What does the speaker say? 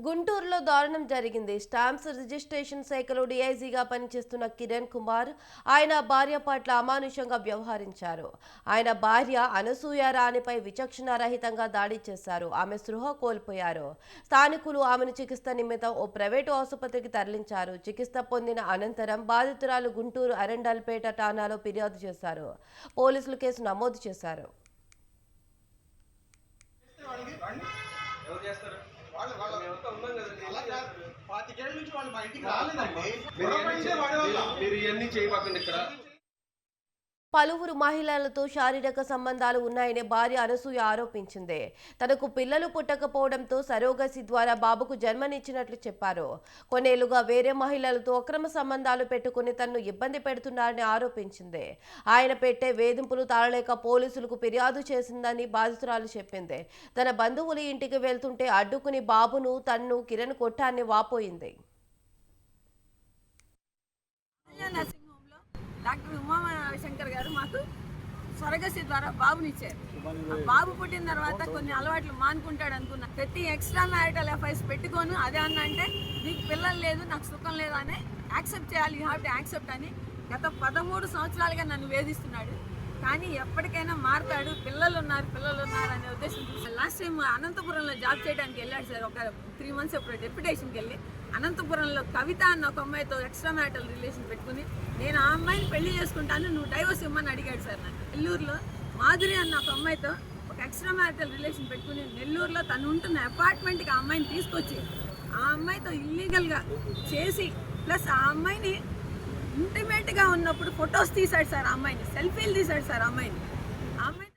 గుంటూరులో దారుణం జరిగింది. స్టాంప్స్ రిజిస్ట్రేషన్ శాఖలో డీఐజీగా పనిచేస్తున్న కిరణ్ కుమార్ ఆయన భార్య పట్ల అమానుషంగా వ్యవహరించారు. ఆయన భార్య అనసూయ రాణిపై విచక్షణారహితంగా దాడి చేశారు. ఆమె స్పృహ కోల్పోయారు. స్థానికులు ఆమెను చికిత్స నిమిత్తం ఓ ప్రైవేటు ఆసుపత్రికి తరలించారు. చికిత్స పొందిన అనంతరం బాధితురాలు గుంటూరు అరెండల్పేట ఠాణాలో ఫిర్యాదు చేశారు. పోలీసులు కేసు నమోదు చేశారు. ఎవరు చేస్తారు? పాతికేళ్ళ నుంచి వాళ్ళు మా ఇంటికి రాలేదండి మీరు ఇవన్నీ చేయబాకండి ఇక్కడ? పలువురు మహిళలతో శారీరక సంబంధాలు ఉన్నాయని భార్య అనసూయ ఆరోపించింది. తనకు పిల్లలు పుట్టకపోవడంతో సరోగసి ద్వారా బాబుకు జన్మనిచ్చినట్లు చెప్పారు. కొన్నేళ్ళుగా వేరే మహిళలతో అక్రమ సంబంధాలు పెట్టుకుని తనను ఇబ్బంది పెడుతున్నారని ఆరోపించింది. ఆయన పెట్టే వేధింపులు తాళలేక పోలీసులకు ఫిర్యాదు చేసిందని బాధితురాలు చెప్పింది. తన బంధువుల ఇంటికి వెళ్తుంటే అడ్డుకుని బాబును తన్ను కిరణ్ కొట్టాన్ని వాపోయింది. శంకర్ గారు ద్వారా బాబునిచ్చారు ఆ బాబు పుట్టిన తర్వాత కొన్ని అలవాట్లు మానుకుంటాడు అనుకున్నా. ప్రతి ఎక్స్ట్రా మ్యారిటల్ ఎఫైర్స్ పెట్టుకోను అదే అన్నంటే నీకు పిల్లలు లేదు నాకు సుఖం లేదు అని యాక్సెప్ట్ చేయాలి యూ హ్యావ్ టు యాక్సెప్ట్ అని గత పదమూడు సంవత్సరాలుగా నన్ను వేధిస్తున్నాడు. కానీ ఎప్పటికైనా మారుతాడు పిల్లలు ఉన్నారు పిల్లలు ఉన్నారు అనే ఉద్దేశం లాస్ట్ టైం అనంతపురంలో జాబ్ చేయడానికి వెళ్ళాడు సార్ ఒక త్రీ మంత్స్ ఎప్పుడు డెప్యుటేషన్కి వెళ్ళి. అనంతపురంలో కవిత అన్న ఒక అమ్మాయితో ఎక్స్ట్రా మ్యారిటల్ రిలేషన్ పెట్టుకుని నేను ఆ అమ్మాయిని పెళ్ళి చేసుకుంటాను నువ్వు డైవర్స్ ఇవ్వమని అడిగాడు సార్ నాకు నెల్లూరులో మాధురి అన్న ఒక అమ్మాయితో ఒక ఎక్స్ట్రా మ్యారిటల్ రిలేషన్ పెట్టుకుని నెల్లూరులో తను ఉంటున్న అపార్ట్మెంట్కి ఆ అమ్మాయిని తీసుకొచ్చి ఆ అమ్మాయితో ఇల్లీగల్గా చేసి ప్లస్ ఆ అమ్మాయిని ఇంటిమేట్గా ఉన్నప్పుడు ఫొటోస్ తీశాడు సార్ అమ్మాయిని సెల్ఫీలు తీశాడు సార్ అమ్మాయిని. అమ్మాయి